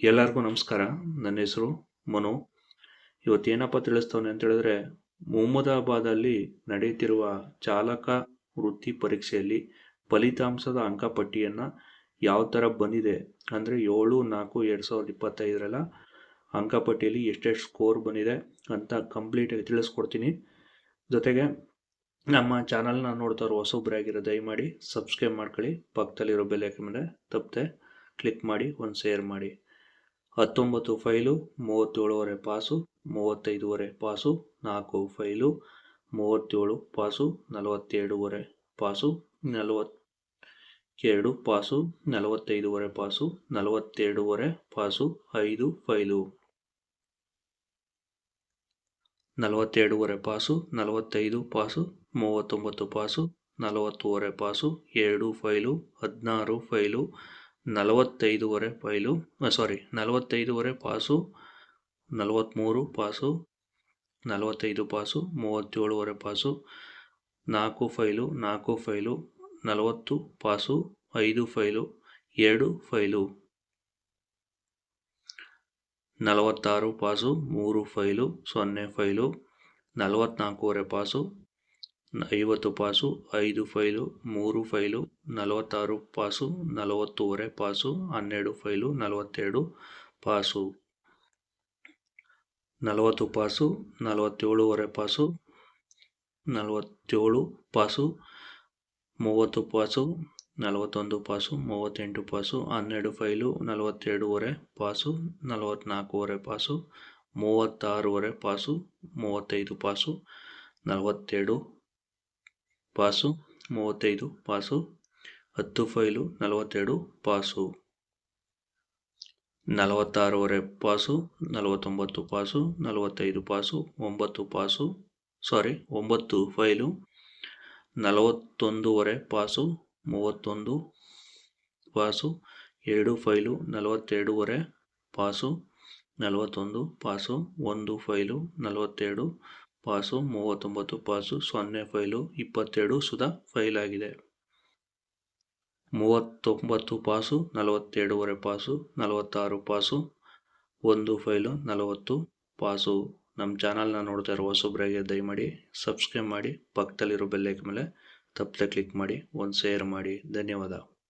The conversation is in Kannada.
ಎಲ್ಲರಿಗೂ ನಮಸ್ಕಾರ. ನನ್ನ ಹೆಸರು ಮನು. ಇವತ್ತು ಏನಪ್ಪ ತಿಳಿಸ್ತವನೆ ಅಂತ ಹೇಳಿದ್ರೆ, ಮೊಹಮ್ಮದಾಬಾದಲ್ಲಿ ನಡೆಯುತ್ತಿರುವ ಚಾಲಕ ವೃತ್ತಿ ಪರೀಕ್ಷೆಯಲ್ಲಿ ಫಲಿತಾಂಶದ ಅಂಕಪಟ್ಟಿಯನ್ನು ಯಾವ ಥರ ಬಂದಿದೆ ಅಂದರೆ ಏಳು, ನಾಲ್ಕು, ಎರಡು ಸಾವಿರದ ಇಪ್ಪತ್ತೈದರೆಲ್ಲ ಅಂಕಪಟ್ಟಿಯಲ್ಲಿ ಎಷ್ಟೆಷ್ಟು ಸ್ಕೋರ್ ಬಂದಿದೆ ಅಂತ ಕಂಪ್ಲೀಟಾಗಿ ತಿಳಿಸ್ಕೊಡ್ತೀನಿ. ಜೊತೆಗೆ ನಮ್ಮ ಚಾನಲ್ನ ನೋಡ್ತಾರೋ ಹೊಸೊಬ್ಬರಾಗಿರೋ ದಯಮಾಡಿ ಸಬ್ಸ್ಕ್ರೈಬ್ ಮಾಡ್ಕೊಳ್ಳಿ. ಪಕ್ಕದಲ್ಲಿರೋ ಬೆಲ್ ಮೇಲೆ ತಪ್ಪದೆ ಕ್ಲಿಕ್ ಮಾಡಿ, ಒಂದು ಶೇರ್ ಮಾಡಿ. ಹತ್ತೊಂಬತ್ತು ಫೈಲು ಮೂವತ್ತೇಳುವರೆ ಪಾಸು ಮೂವತ್ತೈದುವರೆ ಪಾಸು, ನಾಲ್ಕು ಫೈಲು, ಮೂವತ್ತೇಳು ಪಾಸು ನಲವತ್ತೆರಡುವರೆ ಪಾಸು, ನಲವತ್ತೆರಡು ಪಾಸು ನಲವತ್ತೈದುವರೆ ಪಾಸು ನಲವತ್ತೆರಡುವರೆ ಪಾಸು, ಐದು ಫೈಲು. ನಲವತ್ತೆರಡುವರೆ ಪಾಸು, ನಲವತ್ತೈದು ಪಾಸು, ಮೂವತ್ತೊಂಬತ್ತು ಪಾಸು ನಲವತ್ತೂವರೆ ಪಾಸು, ಎರಡು ಫೈಲು, ಹದಿನಾರು ಫೈಲು ನಲವತ್ತೈದುವರೆ ಫೈಲು ಸಾರಿ ನಲವತ್ತೈದುವರೆ ಪಾಸು ನಲವತ್ತ್ಮೂರು ಪಾಸು, ನಲವತ್ತೈದು ಪಾಸು, ಮೂವತ್ತೇಳುವರೆ ಪಾಸು, ನಾಲ್ಕು ಫೈಲು ನಾಲ್ಕು ಫೈಲು, ನಲವತ್ತು ಪಾಸು, ಐದು ಫೈಲು, ಎರಡು ಫೈಲು. ನಲವತ್ತಾರು ಪಾಸು, ಮೂರು ಫೈಲು, ಸೊನ್ನೆ ಫೈಲು ನಲವತ್ತ್ನಾಲ್ಕೂವರೆ ಪಾಸು ಐವತ್ತು ಪಾಸು ಐದು ಫೈಲು ಮೂರು ಫೈಲು ನಲವತ್ತಾರು ಪಾಸು ನಲವತ್ತೂವರೆ ಪಾಸು ಹನ್ನೆರಡು ಫೈಲು ನಲವತ್ತೆರಡು ಪಾಸು ನಲವತ್ತು ಪಾಸು ನಲವತ್ತೇಳುವರೆ ಪಾಸು ನಲವತ್ತೇಳು ಪಾಸು ಮೂವತ್ತು ಪಾಸು ನಲವತ್ತೊಂದು ಪಾಸು ಮೂವತ್ತೆಂಟು ಪಾಸು ಹನ್ನೆರಡು ಫೈಲು ನಲವತ್ತೆರಡೂವರೆ ಪಾಸು ನಲವತ್ತ್ನಾಲ್ಕೂವರೆ ಪಾಸು ಮೂವತ್ತಾರೂವರೆ ಪಾಸು ಮೂವತ್ತೈದು ಪಾಸು ನಲವತ್ತೆರಡು ಪಾಸು ಮೂವತ್ತೈದು, ಪಾಸು ಹತ್ತು ಫೈಲು ನಲವತ್ತೆರಡು, ಪಾಸು ನಲವತ್ತಾರೂವರೆ, ಪಾಸು ನಲವತ್ತೊಂಬತ್ತು, ಪಾಸು ನಲವತ್ತೈದು, ಪಾಸು ಒಂಬತ್ತು, ಪಾಸು ಸಾರಿ, ಒಂಬತ್ತು ಫೈಲು ನಲವತ್ತೊಂದೂವರೆ, ಪಾಸು ಮೂವತ್ತೊಂದು, ಪಾಸು ಎರಡು ಫೈಲು ನಲವತ್ತೆರಡೂವರೆ, ಪಾಸು ನಲವತ್ತೊಂದು, ಪಾಸು ಒಂದು ಫೈಲು ನಲವತ್ತೆರಡು ಪಾಸು ಮೂವತ್ತೊಂಬತ್ತು, ಪಾಸು ಸೊನ್ನೆ ಫೈಲು ಇಪ್ಪತ್ತೆರಡು ಸುಧಾ ಫೈಲ್ ಆಗಿದೆ ಮೂವತ್ತೊಂಬತ್ತು, ಪಾಸು ನಲವತ್ತೆರಡೂವರೆ, ಪಾಸು ನಲವತ್ತಾರು, ಪಾಸು ಒಂದು ಫೈಲು ನಲವತ್ತು, ಪಾಸು ನಮ್ಮ ಚಾನಲ್ನ ನೋಡ್ತಾ ಇರೋ ಸುಬ್ರಾಗೆ ದಯಮಾಡಿ ಸಬ್ಸ್ಕ್ರೈಬ್ ಮಾಡಿ, ಪಕ್ಕದಲ್ಲಿರೋ ಬೆಲ್ಲೈಕ್ ಮೇಲೆ ತಪ್ಪದೆ ಕ್ಲಿಕ್ ಮಾಡಿ, ಒಂದು ಶೇರ್ ಮಾಡಿ. ಧನ್ಯವಾದ.